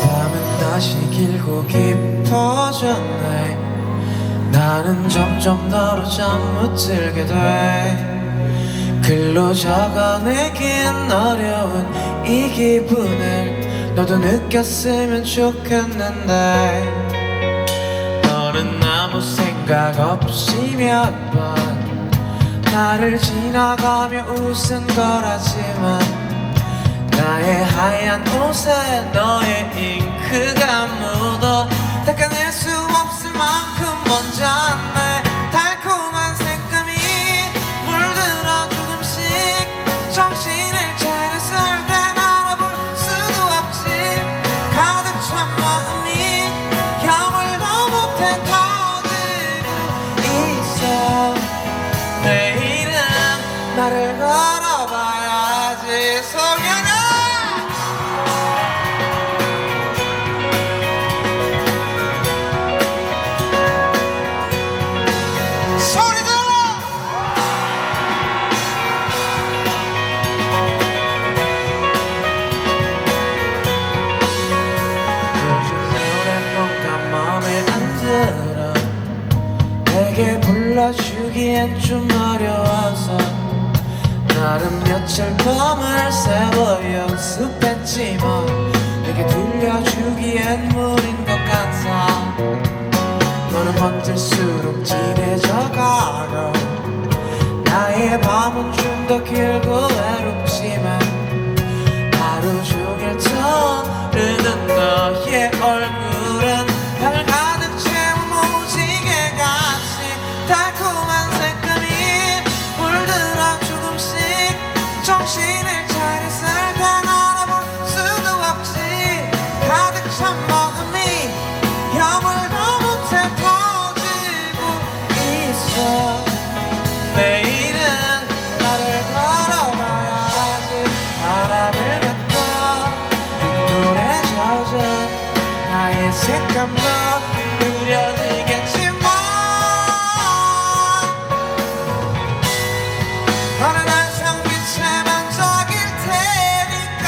밤은 다시 길고 깊어졌네. 나는 점점 너로 잠못 들게 돼. 글로 적어내긴 어려운 이 기분을 너도 느꼈으면 좋겠는데 생각 없이 몇 번 나를 지나가며 웃은 거라지만 나의 하얀 옷에 너의 잉크가 묻어 닦아낼 수 없을 만큼 먼저 나를 걸어봐야지. 소녀는 소리 불러주기엔 좀 어려워서 나름 며칠 밤을 새워 연습했지만 내게 들려주기엔 무린 것 같아. 너는 번질수록 진해져 가고 나의 밤은 좀 더 길고 외 테니까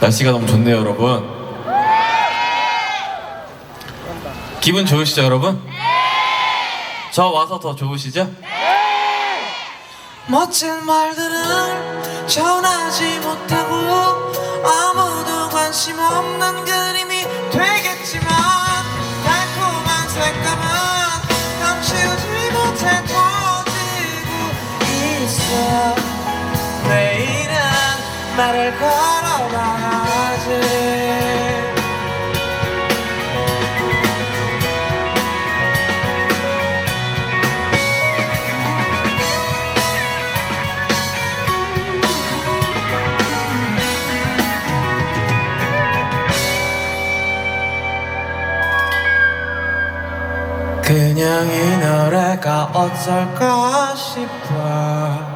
날씨가 너무 좋네요, 여러분. 기분 좋으시죠, 여러분? 저 와서 더 좋으시죠? 멋진 말들은 전하지 못하고 아무도 관심 없는 그림이 되겠지만 달콤한 색감은 감추지 못해 터지고 있어 내일은 나를 걸어 그냥 이 노래가 어떨까 싶어